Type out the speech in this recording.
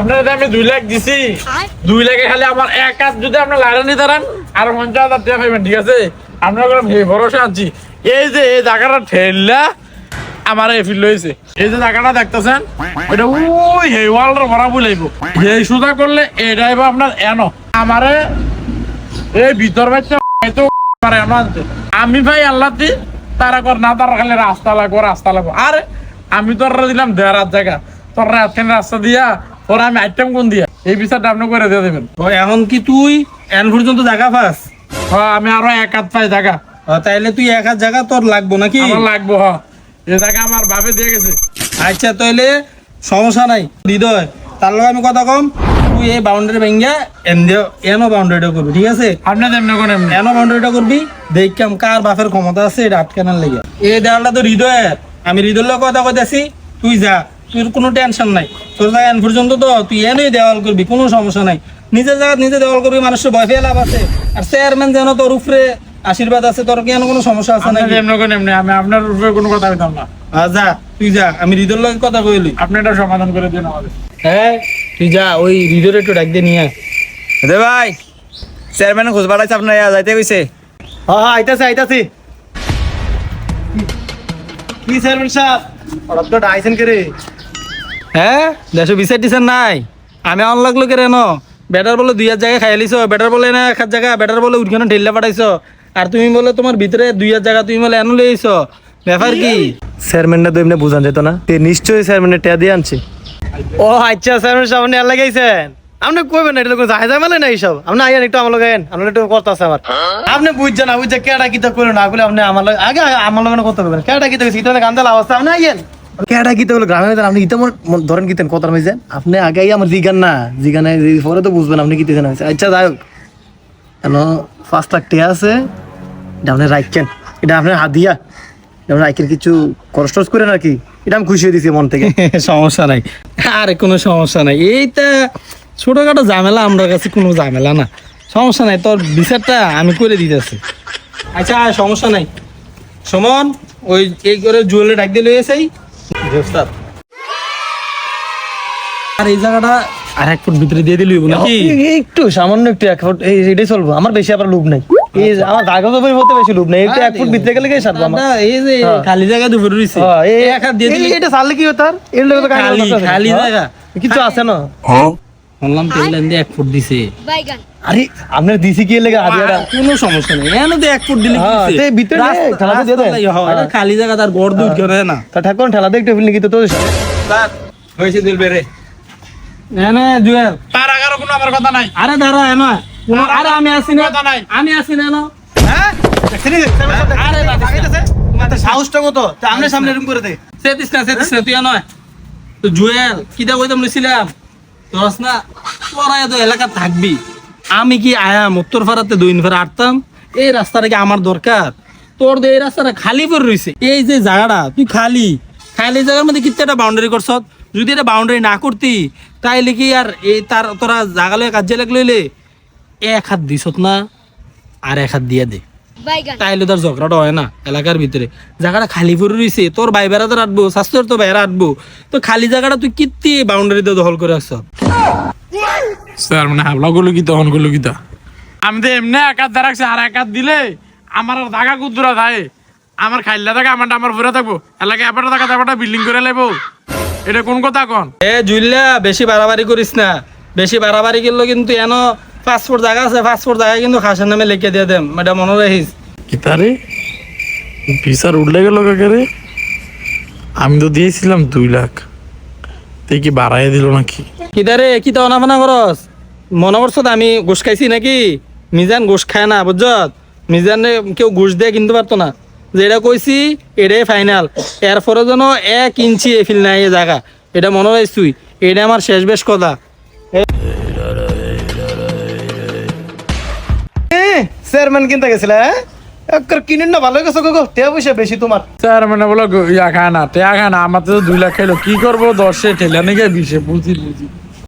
আপনার আমি দুই লাখ দিছি। দুই লাখে খালি আমার এক কাজ যদি আপনার লাইনে নিতে পারেন আর পঞ্চাশ হাজার টাকা পাইবেন ঠিক আছে? আপনার ভরসা আনছি। এই যে এই জায়গাটা ঠেললা আমার এই ফিল হয়েছে এই যে জায়গাটা দেখতেছেন এটা ওই হে ওয়ালটা ভরা বলাইব এই সুদা করলে এটাই বা আপনার এনো। আমারে এই ভিতর বাচ্চা হয়তো পারে এনো আনতে। আমি ভাই আল্লাহ দি তারা কর না তারা খালি রাস্তা লাগবো রাস্তা লাগবো। আরে আমি তোর দিলাম দেড় রাত জায়গা। তোর রাতখান রাস্তা দিয়া তোর আমি আইটেম কোন দিয়া? এই বিচারটা আপনি করে দিয়ে দেবেন। ও এখন কি তুই এন পর্যন্ত জায়গা পাস? হ্যাঁ আমি আরও এক হাত পাই জায়গা। তাইলে তুই এক হাত জায়গা তোর লাগবো নাকি? আমার লাগবো হ্যাঁ। এই জায়গা আমার ভাবে দিয়ে গেছে। আচ্ছা তাইলে সমস্যা নাই হৃদয়। তার লগে আমি কথা কম তুই এই বাউন্ডারি ভেঙ্গা এন দিয়ে এনো বাউন্ডারিটা করবি ঠিক আছে? আপনাদের এমনি কোন এমনি। এনো বাউন্ডারিটা করবি দেখকাম কার বাপের ক্ষমতা আছে এটা আটকানোর লেগে। এই দেওয়ালটা তো হৃদয়ের। আমি হৃদয়ের কথা কইতাছি তুই যা। তোর কোনো টেনশন নাই। তোর জায়গা এন পর্যন্ত তো তুই এনই দেওয়াল করবি কোনো সমস্যা নাই। নিজের জায়গা নিজে দেওয়াল করবি মানুষের ভয় পেয়ে লাভ আছে। আর চেয়ারম্যান যেন তোর উপরে আশীর্বাদ আছে তোর কেন কোনো সমস্যা আছে নাকি? এমনি কোন এমনি আমি আপনার উপরে কোনো কথা কইতাম না। যা তুই যা আমি হৃদয়ের লগে কথা কইলি। আপনি এটা সমাধান করে দিন আমাদের। হ্যাঁ তুই যা ওই হৃদয়ের একটু ডাক দিয়ে নিয়ে দে ভাই চেয়ারম্যানে খোঁজ বাড়াইছে আপনার যাইতে কইছে। হ্যাঁ হ্যাঁ আইতাছে আইতাছি। কি চেয়ারম্যান সাহেব? হঠাৎ করে আইছেন কে রে? হ্যাঁ দেশে বিচার টিচার নাই? আমি অন লাগল কে রে ন? বেটার বলে দুই হাজার জায়গা খাই লিছ বলে না এক জায়গা বলে উঠখানে ঢেললে পাঠাইছ। আর তুমি বলে তোমার ভিতরে দুই হাজার জায়গা তুমি বলে এনো লইছ ব্যাপার কি? চেয়ারম্যানটা তো এমনি বোঝান যেত না। তে নিশ্চয়ই চেয়ারম্যানের টেয়া দিয়ে আনছে। ও আচ্ছা চেয়ারম্যান সাহেব আপনি আল্লাহ গাইছেন আপনি কইবেন না এটা যায় যায় মানে না এইসব আপনি আইয়েন একটু আমার আপনার একটু কথা আছে আমার। আপনি বুঝছেন না বুঝছে কেডা কিতা করে না বলে আপনি আমার আগে আমার লগে কথা কইবেন কেডা কিতা ইতা গান্দাল অবস্থা আপনি আইয়েন। কেডা কিতা বলে গ্রামে আপনি মন- ধরেন কিতেন কথা মাইছেন আপনি আগে আমার জিগান না। জিগানে পরে তো বুঝবেন আপনি কিতেছেন আচ্ছা যাই হোক। কেন? পাঁচ লাখ টিয়া আছে। এটা আপনি রাখছেন এটা আপনার হাদিয়া যেমন আইকের কিছু কষ্ট করে নাকি এটা আমি খুশি হয়ে দিছি মন থেকে। সমস্যা নাই। আরে, কোনো সমস্যা নাই। এইটা ছোটখাটো ঝামেলা, আমার কাছে কোনো ঝামেলা না। সমস্যা নাই, তোর বিচারটা আমি করে দিতেছি। আচ্ছা সমস্যা নাই। সমন, ওই এই করে জুয়েলারি ডাক দিয়ে লইয়েছে আর এই জায়গাটা আর এক ফুট ভিতরে দিয়ে দিলি নাকি? একটু সামান্য একটু এক ফুট এই এটাই চলবো। আমার বেশি আবার লোভ নাই। এই যে আমার কাগজ বই মধ্যে বেশি লোভ নাই। একটু এক ফুট ভিতরে গেলে গিয়ে সারবো আমার। এই যে হ্যাঁ। খালি জায়গা দুপুর রয়েছে হ্যাঁ, এই এক হাত দিয়ে দিলি এটা সারলে কি হতো আর? এর লোক খালি খালি জায়গা। কিছু আছে না? শুনলাম তেলেন দিয়ে এক ফুট দিছে। আরে আপনার দিছি কি লেগে কোনো সমস্যা নেই। এনে তো এক ফুট দিলে কি হ্যাঁ, হইছে? তে ভিতরে নে, ঠেলাতে দিয়ে দেন। এটা হ্যাঁ। খালি জায়গা তার গড় দুধ করে না। তা ঠাকুর ঠেলা দিয়ে ফিল্ডিং কিন্তু তো হয়েছে দিল বেরে এনে জুয়েল। তার আগারও কোনো আমার কথা নাই। আরে দাঁড়া এনো। কোনো আরে, আরে আমি আসি না কথা নাই। আমি আসি না এনো সাহসটা কত তা আমনে সামনে এরকম করে দে। সেতিস না সেতিস না তুই নয় তো জুয়েল কিটা কইতাম লইছিলাম? তোরাস না তোরা তো এলাকা থাকবি। আমি কি আয়াম উত্তর ফারাতে দুই ফারা আটতাম এই রাস্তাটা কি আমার দরকার? তোর এই রাস্তাটা খালি পড়ে রইছে এই যে জায়গাটা তুই খালি। খালি জায়গার মধ্যে কিত্তে একটা বাউন্ডারি করছ। যদি এটা বাউন্ডারি না করতি তাইলে কি আর এই তার তোরা জাগালে কাজে লাগ লইলে এক হাত দিছত না আর এক হাত দিয়ে দে। তাইলে তোর ঝগড়াটা হয় না এলাকার ভিতরে। জায়গাটা খালি পড়ে রইছে তোর ভাই বেড়া তো রাখব স্বাস্থ্যের তো বাইরে রাখব তো খালি জায়গাটা তুই কিত্তি বাউন্ডারিতে দখল করে আসছ স্যার মানে হাবলা গুলো কি তখনগুলো কি তা? আমি তো এমনি এক হাত রাখছি আর এক হাত দিলে আমার আর দাগা কুদুরা থাকে আমার খাইলা থাকে আমারটা আমার ভরে থাকব। এলাকায় এপাটা থাকা তারপরটা বিল্ডিং করে লাইবো এটা কোন কথা কন? এ জুইল্লা বেশি বাড়াবাড়ি করিস না। বেশি বাড়াবাড়ি করলে কিন্তু এন পাসপোর্ট জায়গা আছে পাসপোর্ট জায়গা কিন্তু খাসের নামে লিখে দিয়ে দেম। এটা মনে রাখিস। কিতারে ভিসার উঠলে গেল কাকারে আমি তো দিয়েছিলাম দুই লাখ। তুই কি বাড়াই দিল নাকি? কিদারে কি তো অনাফানা করস? মনে করছ আমি ঘুষ খাইছি নাকি? মিজান ঘুষ খায় না বুঝছত? মিজানে কেউ ঘুষ দিয়ে কিনতে পারতো না। যেটা কইছি এটাই ফাইনাল এরপরে যেন এক ইঞ্চি এফিল নাই এই জায়গা। এটা মনে রাখিস তুই। এটা আমার শেষ বেশ কথা। চেয়ারম্যান কিনতে গেছিলে হ্যাঁ? কিনেন না ভালো গেছো গো টিয়া পয়সা বেশি তোমার। স্যার মানে বলো ইয়া খায় না টেয়া খায় না আমার তো দুই লাখ খাইলো কি করব? দশে ঠেলে নাকি বিশে বুঝি বুঝি।